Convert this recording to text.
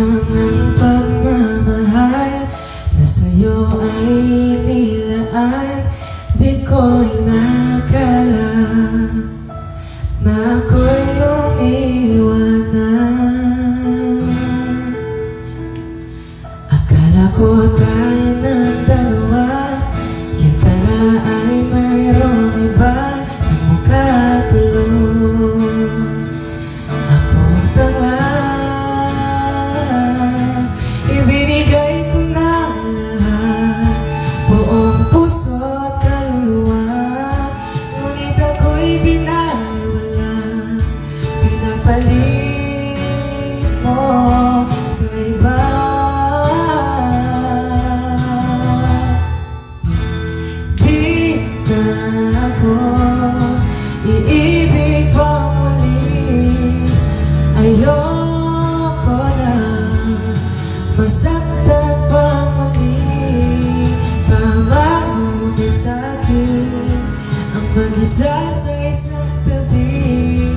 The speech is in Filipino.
lang ang pagmamahal Na sa'yo ay nilaan. Di ko inakala Na ako'y umiwanan Akala ko tayo Mag-isa sa isang tabi.